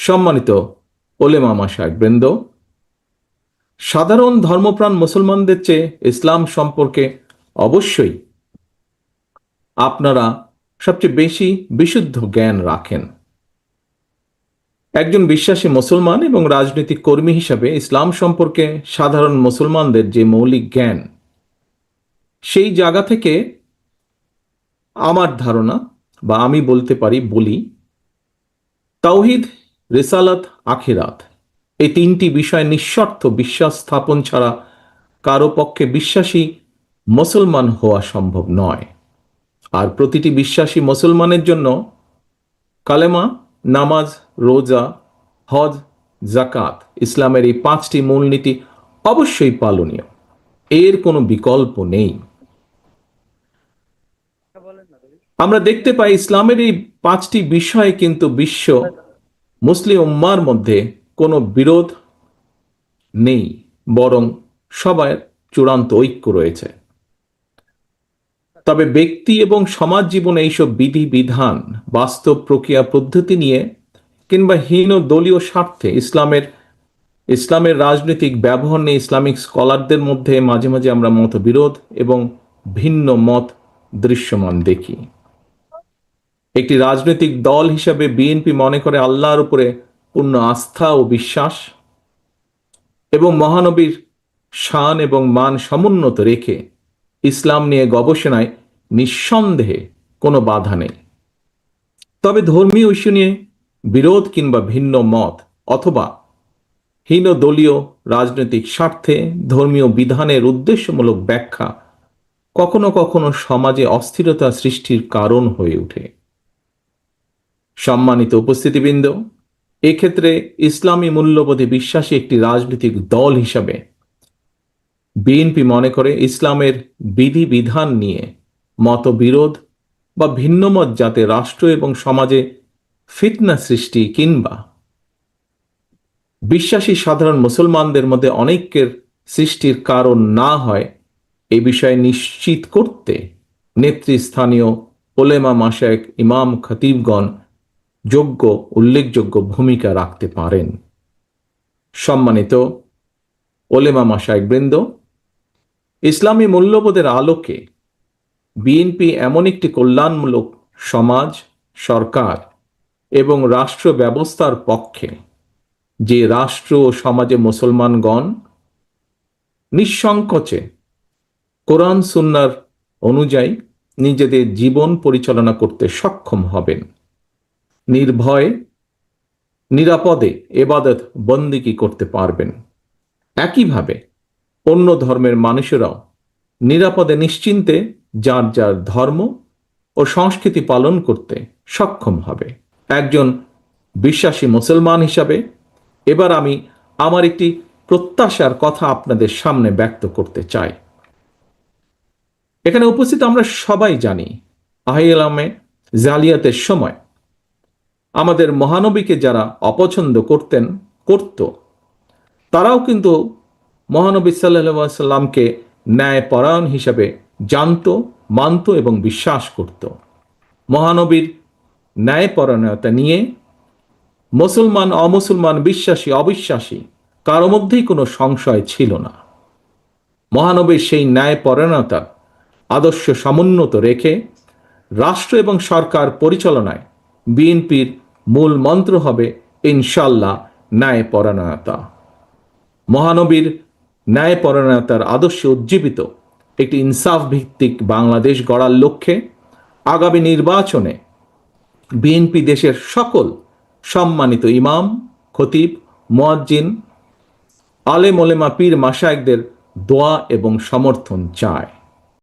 সম্মানিত ওলেমা মাসায় বৃন্দ, সাধারণ ধর্মপ্রাণ মুসলমানদের চেয়ে ইসলাম সম্পর্কে অবশ্যই আপনারা সবচেয়ে বেশি বিশুদ্ধ জ্ঞান রাখেন। একজন বিশ্বাসী মুসলমান এবং রাজনৈতিক কর্মী হিসাবে ইসলাম সম্পর্কে সাধারণ মুসলমানদের যে মৌলিক জ্ঞান, সেই জায়গা থেকে আমার ধারণা বা আমি বলতে পারি বলি, তাওহিদ রেসালাত আখিরাত। এই তিনটি বিষয় নিঃস্বার্থ বিশ্বাস স্থাপন ছাড়া কারও পক্ষে বিশ্বাসী মুসলমান হওয়া সম্ভব নয়। আর প্রতিটি বিশ্বাসী মুসলমানের জন্য কালেমা, নামাজ, রোজা, হজ জাকাত ইসলামের এই পাঁচটি মূলনীতি অবশ্যই পালনীয়। এর কোনো বিকল্প নেই। আমরা দেখতে পাই ইসলামের এই পাঁচটি বিষয়ে কিন্তু বিশ্ব মুসলিম উম্মার মধ্যে কোনো বিরোধ নেই, বরং সবার চূড়ান্ত ঐক্য রয়েছে। তবে ব্যক্তি এবং সমাজ জীবনে এইসব বিধি বিধান বাস্তব প্রক্রিয়া পদ্ধতি নিয়ে কিংবা হীন দলীয় স্বার্থে ইসলামের ইসলামের রাজনৈতিক ব্যবহার নিয়ে ইসলামিক স্কলারদের মধ্যে মাঝে মাঝে আমরা মতবিরোধ এবং ভিন্ন মত দৃশ্যমান দেখি। একটি রাজনৈতিক দল হিসাবে বিএনপি মনে করে আল্লাহর উপরে পূর্ণ আস্থা ও বিশ্বাস এবং মহানবীর শান এবং মান সমুন্নত রেখে ইসলাম নিয়ে গবেষণায় নিঃসন্দেহে কোনো বাধা নেই। তবে ধর্মীয় ইস্যু নিয়ে বিরোধ কিংবা ভিন্ন মত অথবা হীন দলীয় রাজনৈতিক স্বার্থে ধর্মীয় বিধানের উদ্দেশ্যমূলক ব্যাখ্যা কখনো কখনো সমাজে অস্থিরতা সৃষ্টির কারণ হয়ে ওঠে। সম্মানিত উপস্থিতিবৃন্দ, এক্ষেত্রে ইসলামী মূল্যবোধে বিশ্বাসী একটি রাজনৈতিক দল হিসাবে বিএনপি মনে করে ইসলামের বিধি বিধান নিয়ে মতবিরোধ বা ভিন্নমত যাতে রাষ্ট্র এবং সমাজে ফিতনা সৃষ্টি কিংবা বিশ্বাসী সাধারণ মুসলমানদের মধ্যে অনেকের সৃষ্টির কারণ না হয়, এ বিষয়ে নিশ্চিত করতে নেতৃস্থানীয় ওলেমা মাসায়েক ইমাম খতিবগণ যোগ্য, উল্লেখযোগ্য ভূমিকা রাখতে পারেন। সম্মানিত ওলেমা মাসায়েক বৃন্দ, ইসলামী মূল্যবোধের আলোকে বিএনপি এমন একটি কল্যাণমূলক সমাজ, সরকার এবং রাষ্ট্র ব্যবস্থার পক্ষে যে রাষ্ট্র ও সমাজে মুসলমানগণ নিঃসংকোচে কোরআন সুন্নার অনুযায়ী নিজেদের জীবন পরিচালনা করতে সক্ষম হবেন। নির্ভয়ে, নিরাপদে এবাদত বন্দিকি করতে পারবেন? একইভাবে অন্য ধর্মের মানুষেরাও নিরাপদে নিশ্চিন্তে যার যার ধর্ম ও সংস্কৃতি পালন করতে সক্ষম হবে। একজন বিশ্বাসী মুসলমান হিসাবে এবার আমি আমার একটি প্রত্যাশার কথা আপনাদের সামনে ব্যক্ত করতে চাই। এখানে উপস্থিত আমরা সবাই জানি, আহিলামে জালিয়াতের সময় আমাদের মহানবীকে যারা অপছন্দ করতেন, করত। তারাও কিন্তু মহানবী সাল্লাহ সাল্লামকে ন্যায় পরায়ণ হিসাবে জানত, মানত এবং বিশ্বাস করত। মহানবীর ন্যায়পরায়ণতা নিয়ে মুসলমান, অমুসলমান, বিশ্বাসী, অবিশ্বাসী, কারও মধ্যেই কোনো সংশয় ছিল না। মহানবীর সেই ন্যায়পরায়ণতার আদর্শ সমুন্নত রেখে রাষ্ট্র এবং সরকার পরিচালনায় বিএনপির মূল মন্ত্র হবে ইনশাল্লাহ ন্যায়পরায়ণতা। মহানবীর ন্যায়পরায়ণতার আদর্শে উজ্জীবিত একটি ইনসাফ ভিত্তিক বাংলাদেশ গড়ার লক্ষ্যে আগামী নির্বাচনে বিএনপি দেশের সকল সম্মানিত ইমাম, খতিব, মোয়াজ্জিন, আলেম ওলেমা পীর মাসায়কদের দোয়া এবং সমর্থন চায়।